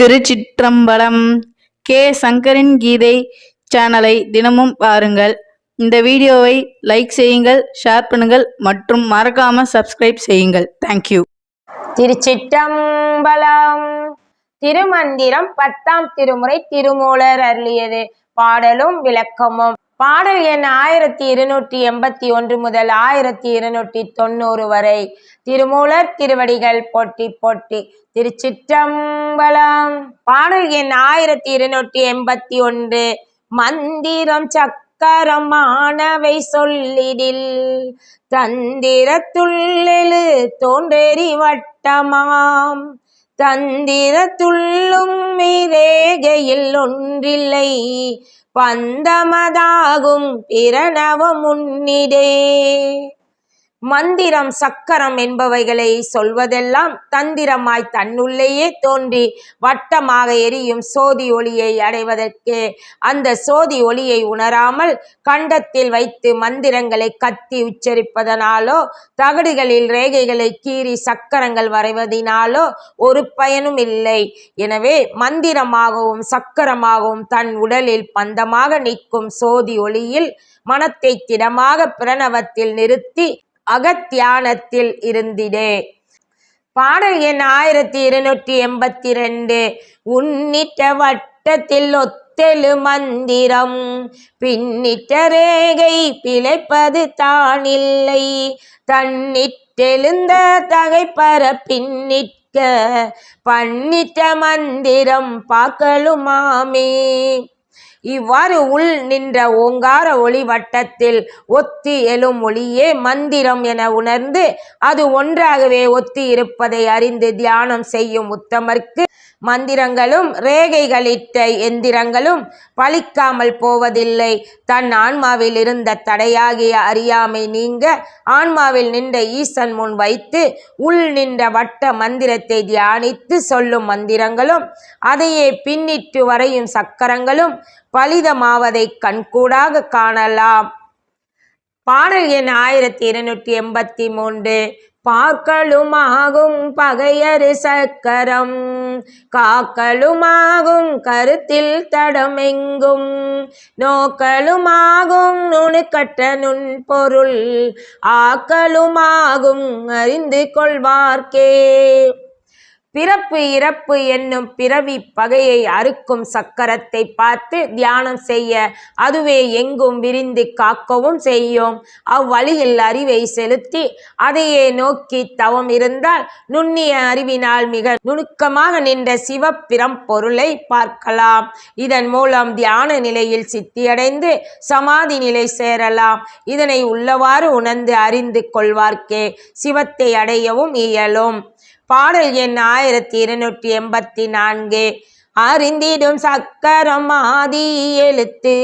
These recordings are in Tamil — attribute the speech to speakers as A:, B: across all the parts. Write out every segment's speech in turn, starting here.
A: திருச்சிற்றம்பலம் கே. சங்கரின் கீதை சேனலை தினமும் பாருங்கள். இந்த வீடியோவை லைக் செய்யுங்கள் ஷேர் பண்ணுங்கள் மற்றும் மறக்காம சப்ஸ்கிரைப் செய்யுங்கள். தேங்க்யூ
B: திருச்சிற்றம்பலம் திருமந்திரம் பத்தாம் திருமுறை திருமூலர் அருளியது. பாடலும் விளக்கமும். பாடல் எண் ஆயிரத்தி இருநூற்றி எண்பத்தி ஒன்று முதல் ஆயிரத்தி இருநூற்றி தொண்ணூறு வரை திருமூலர் திருவடிகள் போட்டி போட்டி திருச்சிற்றம்பலம். பாடல் எண் ஆயிரத்தி இருநூற்றி எண்பத்தி ஒன்று மந்திரம் சக்கரமானவை சொல்லிடில். தந்திரத்துள்ளெழு தோன்றெறி வட்டமாம். தந்திரத்துள்ளும் மிரேகையில் ஒன்றில்லை. பந்தமதாகும் பிரணவம் உன்னிடே மந்திரம் சக்கரம் என்பவைகளை சொல்வதெல்லாம் தந்திரமாய் தன்னுள்ளேயே தோன்றி வட்டமாக எரியும் சோதி ஒளியை அடைவதற்கு. அந்த சோதி ஒளியை உணராமல் கண்டத்தில் வைத்து மந்திரங்களை கத்தி உச்சரிப்பதனாலோ தகடுகளில் ரேகைகளை கீறி சக்கரங்கள் வரைவதினாலோ ஒரு பயனும் இல்லை. எனவே மந்திரமாகவும் சக்கரமாகவும் தன் உடலில் பந்தமாக நிற்கும் சோதி ஒளியில் மனத்தை திடமாக பிரணவத்தில் நிறுத்தி அகத்தியானத்தில் இருந்திடே. பாடல் எண் ஆயிரத்தி இருநூற்றி எண்பத்தி ரெண்டு உன்னிட்ட வட்டத்தில் ஒத்தெழு மந்திரம். பின்னிட்ட ரேகை பிழைப்பது தானில்லை. தன்னிட்டெழுந்த தகைப்பற பின்னிற்க. பண்ணிட்ட மந்திரம் பார்க்கலுமாமே இவ்வாறு உள் நின்ற ஓங்கார ஒளி வட்டத்தில் ஒத்தி எழும் ஒளியே மந்திரம் என உணர்ந்து அது ஒன்றாகவே ஒத்தி இருப்பதை அறிந்து தியானம் செய்யும் உத்தமர்க்கு மந்திரங்களும் ரேகைகளிட்ட எந்திரங்களும் பழிக்காமல் போவதில்லை. தன் ஆன்மாவில் இருந்த தடையாகிய அறியாமை நீங்க ஆன்மாவில் நின்ற ஈசன் முன் வைத்து உள் நின்ற வட்ட மந்திரத்தை தியானித்து சொல்லும் மந்திரங்களும் அதையே பின்னிட்டு வரையும் சக்கரங்களும் பலிதமாவதை கண்கூடாக காணலாம். பாடல் எண் ஆயிரத்தி இருநூற்றி எண்பத்தி மூன்று. பார்க்களுமாகும் பகையரு சக்கரம் காக்களுமாகும் கருத்தில் தடமெங்கும் நோக்களுமாகும் நுணுக்கட்ட நுண்பொருள் ஆக்களுமாகும் அறிந்து கொள்வார்க்கே. பிறப்பு இறப்பு என்னும் பிறவி பகையை அறுக்கும் சக்கரத்தை பார்த்து தியானம் செய்ய அதுவே எங்கும் விரிந்து காக்கவும் செய்யும். அவ்வழியில் அறிவை செலுத்தி அதையே நோக்கி தவம் இருந்தால் நுண்ணிய அறிவினால் மிக நுணுக்கமாக நின்ற சிவப்பிரம் பொருளை பார்க்கலாம். இதன் மூலம் தியான நிலையில் சித்தியடைந்து சமாதி நிலை சேரலாம். இதனை உள்ளவாறு உணர்ந்து அறிந்து கொள்வார்க்கே. சிவத்தை அடையவும் இயலும். பாடல் எண் ஆயிரத்தி இருநூற்றி எண்பத்தி நான்கு. அறிந்திடும் சக்கரம் ஆதி எழுத்து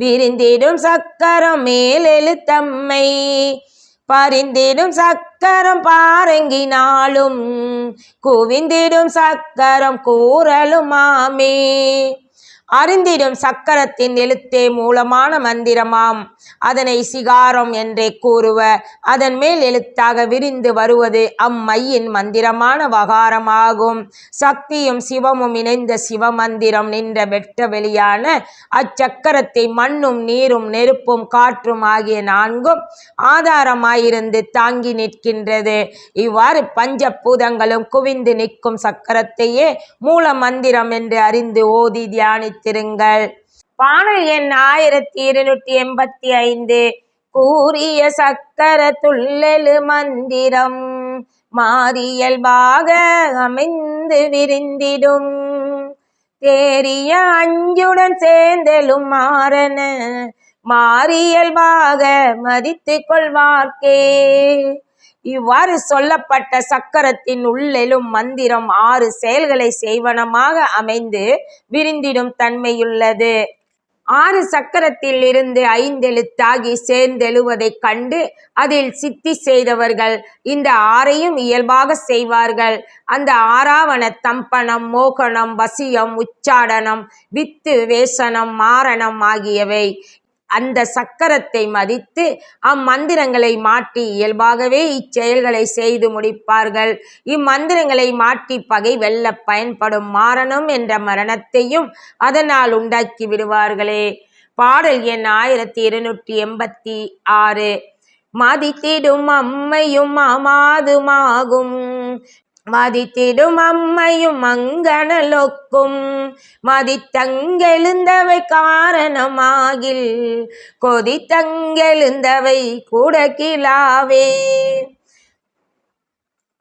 B: விரிந்திடும் சக்கரம் மேல் எழுத்தம்மை. பரிந்திடும் சக்கரம் பாரங்கினாலும் குவிந்திடும் சக்கரம் கூறலுமாமே. அறிந்திடும் சக்கரத்தின் எழுத்தே மூலமான மந்திரமாம். அதனை சிகாரம் என்றே கூறுவ அதன் மேல் எழுத்தாக விரிந்து வருவது அம்மையின் மந்திரமான வகாரமாகும். சக்தியும் சிவமும் இணைந்த சிவமந்திரம் நின்ற வெட்ட வெளியான அச்சக்கரத்தை மண்ணும் நீரும் நெருப்பும் காற்றும் ஆகிய நான்கும் ஆதாரமாயிருந்து தாங்கி நிற்கின்றது. இவ்வாறு பஞ்சபூதங்களும் குவிந்து நிற்கும் சக்கரத்தையே மூல மந்திரம் என்று அறிந்து ஓதி வைத்திருங்கள். பாடல் எண் ஆயிரத்தி இருநூற்றி எண்பத்தி ஐந்து. கூறிய சக்கர துள்ளலு மந்திரம் மாறியல்பாக அமைந்து விரிந்திடும். தேறிய அஞ்சுடன் சேர்ந்தலும் மாறன மாறியல்பாக மதித்து கொள்வார்க்கே. இவ்வாறு சொல்லப்பட்ட சக்கரத்தின் உள்ளெழும் மந்திரம் ஆறு செயல்களை செய்வனமாக அமைந்து விரிந்திடும் தன்மையுள்ளது. ஆறு சக்கரத்தில் இருந்து ஐந்தெழுத்தாகி சேர்ந்தெழுவதைக் கண்டு அதில் சித்தி செய்தவர்கள் இந்த ஆறையும் இயல்பாக செய்வார்கள். அந்த ஆறாவன தம்பனம் மோகனம் வசியம் உச்சாடனம் வித்து வேசனம் மாரணம் ஆகியவை. அந்த சக்கரத்தை மதித்து அம்மந்திரங்களை மாற்றி இயல்பாகவே இச்செயல்களை செய்து முடிப்பார்கள். இம்மந்திரங்களை மாற்றி பகை வெல்ல பயன்படும் மாரணம் என்ற மரணத்தையும் அதனால் உண்டாக்கி விடுவார்களே. பாடல் எண் ஆயிரத்தி இருநூற்றி எண்பத்தி ஆறு. மதித்திடும் அம்மையும் அமாதுமாகும் மதித்திடும் அம்மையும் மங்கனலொக்கும். மதித்தங்கெழுந்தவை காரணமாகில் கொதித்தங்கெழுந்தவை கூட கிளாவே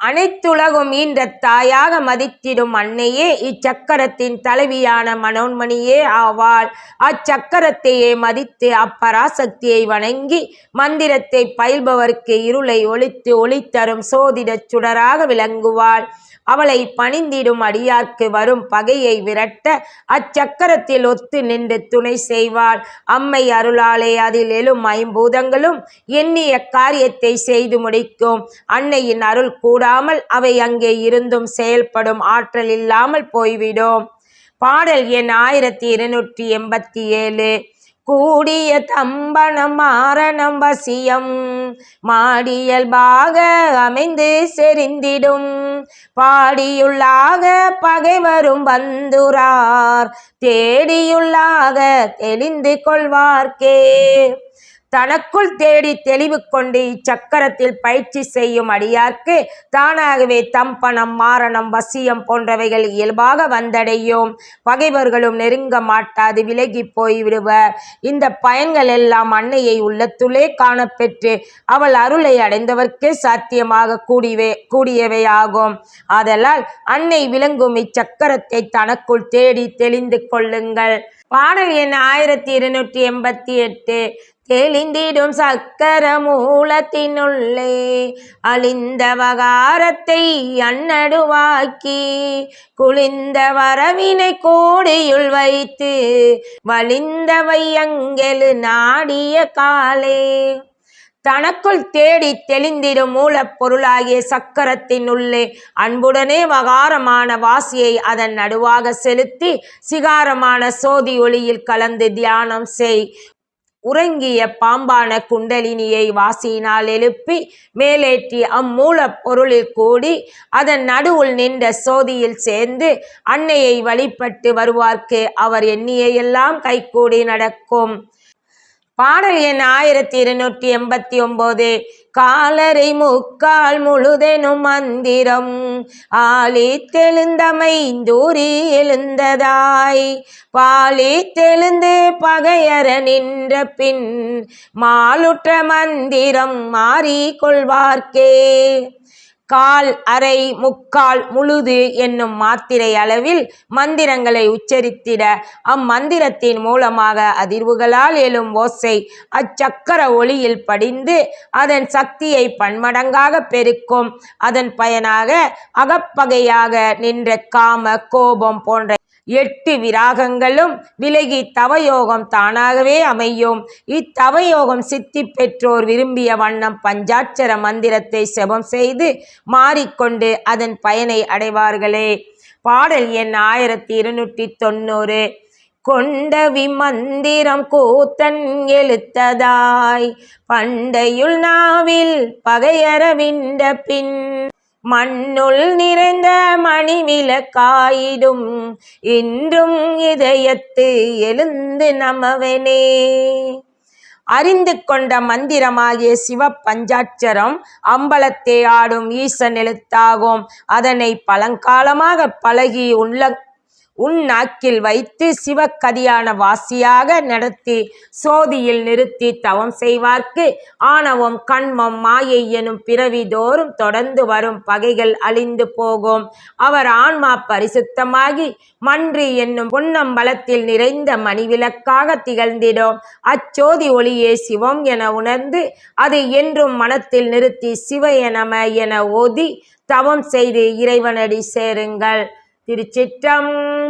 B: அனைத்துலகும் ஈன்ற தாயாக மதித்திடும் அன்னையே இச்சக்கரத்தின் தலைவியான மனோன்மணியே ஆவாள். அச்சக்கரத்தையே மதித்து அப்பராசக்தியை வணங்கி மந்திரத்தை பயில்பவர்க்கு இருளை ஒழித்து ஒளித்தரும் சோதிடச் சுடராக விளங்குவாள். அவளை பணிந்திடும் அடியார்க்கு வரும் பகையை விரட்ட அச்சக்கரத்தில் ஒத்து நின்று துணை செய்வாள். அம்மை அருளாலே அதில் எழும் ஐம்பூதங்களும் எண்ணிய காரியத்தை செய்து முடிக்கும். அன்னையின் அருள் கூடாமல் அவை அங்கே இருந்தும் செயல்படும். ஆற்றல் இல்லாமல் போய்விடும். பாடல் எண் ஆயிரத்தி இருநூற்றி எண்பத்தி ஏழு. கூடிய தம்பனம் மாரணம் வசியம். மாடியல்பாக அமைந்து செறிந்திடும். பாடியுள்ளாக பகைவரும் வந்துரார். தேடியுள்ளாக தெளிந்து கொள்வார்க்கே. தனக்குள் தேடி தெளிவு கொண்டு இச்சக்கரத்தில் பயிற்சி செய்யும் அடியார்க்கு தானாகவே தம்பணம் மாரணம் வசியம் போன்றவைகள் இயல்பாக வந்தடையும். பகைவர்களும் நெருங்க மாட்டாது விலகி போய்விடுவர் இந்த பயன்கள் எல்லாம் அன்னையை உள்ளத்துள்ளே காணப்பெற்று அவள் அருளை அடைந்தவர்க்கே சாத்தியமாக கூடியவே கூடியவையாகும் ஆதலால் அன்னை விளங்கும் இச்சக்கரத்தை தனக்குள் தேடி தெளிந்து கொள்ளுங்கள். பாடல் எண் ஆயிரத்தி இருநூற்றி எண்பத்தி எட்டு. தெளிந்திடும் சக்கர மூலத்தினுள்ளே அழிந்த வகாரத்தை அன்னடுவாக்கி குளிந்த வரவினை கோடியுள் வைத்து வலிந்தவை அங்கெழு நாடிய காலே. தனக்குள் தேடி தெளிந்திடும் மூலப்பொருளாகிய சக்கரத்தின் உள்ளே அன்புடனே வகாரமான வாசியை அதன் நடுவாக செலுத்தி சிகாரமான சோதி ஒளியில் கலந்து தியானம் செய். உறங்கிய பாம்பான குண்டலினியை வாசியினால் எழுப்பி மேலேற்றி அம்மூலப் பொருளில் கூடி அதன் நடுவுள் நின்ற சோதியில் சேர்ந்து அன்னையை வழிபட்டு வருவார்க்கு. அவர் எண்ணியெல்லாம் கைகூடி நடக்கும். பாடல் எண் ஆயிரத்தி இருநூற்றி எண்பத்தி ஒன்பது காலரை முக்கால் முழுதெனும் மந்திரம். ஆலி தெழுந்தமை தூரி எழுந்ததாய். பாலி தெழுந்து பகையற நின்ற பின் மாலுற்ற மந்திரம் மாறிக்கொள்வார்க்கே கால் அரை முக்கால் முழுது என்னும் மாத்திரை அளவில் மந்திரங்களை உச்சரித்திட அம்மந்திரத்தின் மூலமாக அதிர்வுகளால் எழும் ஓசை அச்சக்கர ஒளியில் படிந்து அதன் சக்தியை பன்மடங்காக பெருக்கும். அதன் பயனாக அகப்பகையாக நின்ற காம கோபம் போன்ற எட்டு விராகங்களும் விலகி தவயோகம் தானாகவே அமையும். இத்தவயோகம் சித்தி பெற்றோர் விரும்பிய வண்ணம் பஞ்சாட்சர மந்திரத்தை செபம் செய்து மாறிக்கொண்டு அதன் பயனை அடைவார்களே. பாடல் எண் ஆயிரத்தி இருநூற்றி தொண்ணூறு. கொண்டவி மந்திரம் கூத்தன் எழுத்ததாய் பண்டையுள் நாவில் பகையறவிண்ட பின் மண்ணுள் நிறைந்த மணிவிளக்காயிடும் இன்றும் இதயத்து எழுந்து நமவனே. அறிந்து கொண்ட மந்திரமாகிய சிவ பஞ்சாட்சரம் அம்பலத்தை ஆடும் ஈசன் எழுத்தாகும். அதனை பழங்காலமாக பழகி உள்ள உன் நாக்கில் வைத்து சிவக்கதியான வாசியாக நடத்தி சோதியில் நிறுத்தி தவம் செய்வார்க்கு. ஆணவம் கண்மம் மாயை எனும் பிறவி தோறும் தொடர்ந்து வரும் பகைகள் அழிந்து போகும். அவர் ஆன்மா பரிசுத்தமாகி மன்றி என்னும் பொன்னம்பலத்தில் நிறைந்த மணிவிளக்காக திகழ்ந்திடும். அச்சோதி ஒளியே சிவம் என உணர்ந்து அது என்றும் மனத்தில் நிறுத்தி சிவ எனம என ஓதி தவம் செய்து இறைவனடி சேருங்கள்.